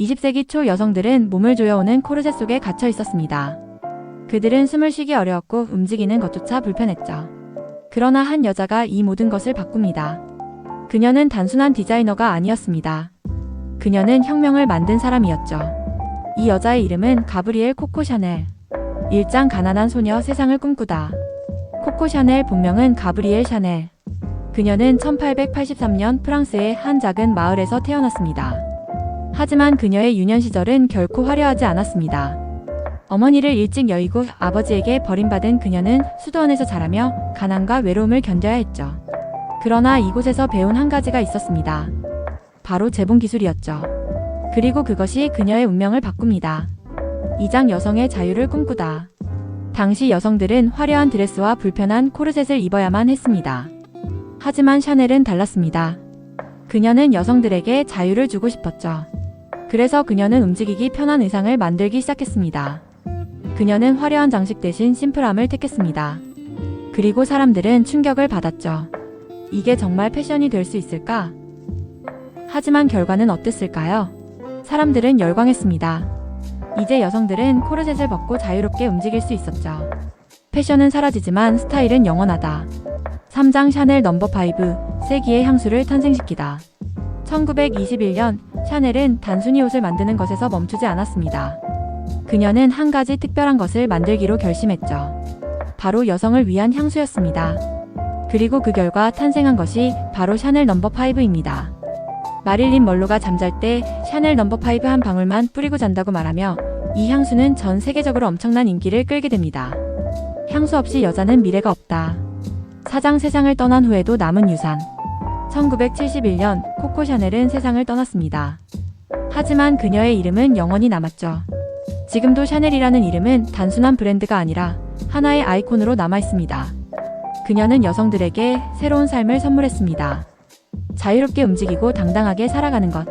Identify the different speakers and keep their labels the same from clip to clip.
Speaker 1: 20세기 초 여성들은 몸을 조여오는 코르셋 속에 갇혀 있었습니다. 그들은 숨을 쉬기 어려웠고 움직이는 것조차 불편했죠. 그러나 한 여자가 이 모든 것을 바꿉니다. 그녀는 단순한 디자이너가 아니었습니다. 그녀는 혁명을 만든 사람이었죠. 이 여자의 이름은 가브리엘 코코 샤넬. 일장 가난한 소녀 세상을 꿈꾸다. 코코 샤넬 본명은 가브리엘 샤넬. 그녀는 1883년 프랑스의 한 작은 마을에서 태어났습니다. 하지만 그녀의 유년 시절은 결코 화려하지 않았습니다. 어머니를 일찍 여의고 아버지에게 버림받은 그녀는 수도원에서 자라며 가난과 외로움을 견뎌야 했죠. 그러나 이곳에서 배운 한 가지가 있었습니다. 바로 재봉 기술이었죠. 그리고 그것이 그녀의 운명을 바꿉니다. 이장 여성의 자유를 꿈꾸다. 당시 여성들은 화려한 드레스와 불편한 코르셋을 입어야만 했습니다. 하지만 샤넬은 달랐습니다. 그녀는 여성들에게 자유를 주고 싶었죠. 그래서 그녀는 움직이기 편한 의상을 만들기 시작했습니다. 그녀는 화려한 장식 대신 심플함을 택했습니다. 그리고 사람들은 충격을 받았죠. 이게 정말 패션이 될 수 있을까? 하지만 결과는 어땠을까요? 사람들은 열광했습니다. 이제 여성들은 코르셋을 벗고 자유롭게 움직일 수 있었죠. 패션은 사라지지만 스타일은 영원하다. 3장 샤넬 넘버 5 세기의 향수를 탄생시키다. 1921년 샤넬은 단순히 옷을 만드는 것에서 멈추지 않았습니다. 그녀는 한 가지 특별한 것을 만들기로 결심했죠. 바로 여성을 위한 향수였습니다. 그리고 그 결과 탄생한 것이 바로 샤넬 넘버 5입니다. 마릴린 멀로가 잠잘 때 샤넬 넘버 5한 방울만 뿌리고 잔다고 말하며 이 향수는 전 세계적으로 엄청난 인기를 끌게 됩니다. 향수 없이 여자는 미래가 없다. 사장 세상을 떠난 후에도 남은 유산. 1971년 코코 샤넬은 세상을 떠났습니다. 하지만 그녀의 이름은 영원히 남았죠. 지금도 샤넬이라는 이름은 단순한 브랜드가 아니라 하나의 아이콘으로 남아 있습니다. 그녀는 여성들에게 새로운 삶을 선물했습니다. 자유롭게 움직이고 당당하게 살아가는 것.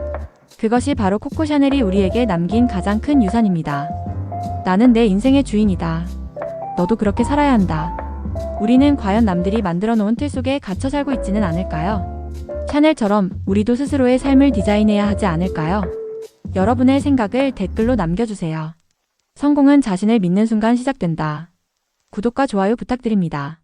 Speaker 1: 그것이 바로 코코 샤넬이 우리에게 남긴 가장 큰 유산입니다. 나는 내 인생의 주인이다. 너도 그렇게 살아야 한다. 우리는 과연 남들이 만들어 놓은 틀 속에 갇혀 살고 있지는 않을까요? 샤넬처럼 우리도 스스로의 삶을 디자인해야 하지 않을까요? 여러분의 생각을 댓글로 남겨주세요. 성공은 자신을 믿는 순간 시작된다. 구독과 좋아요 부탁드립니다.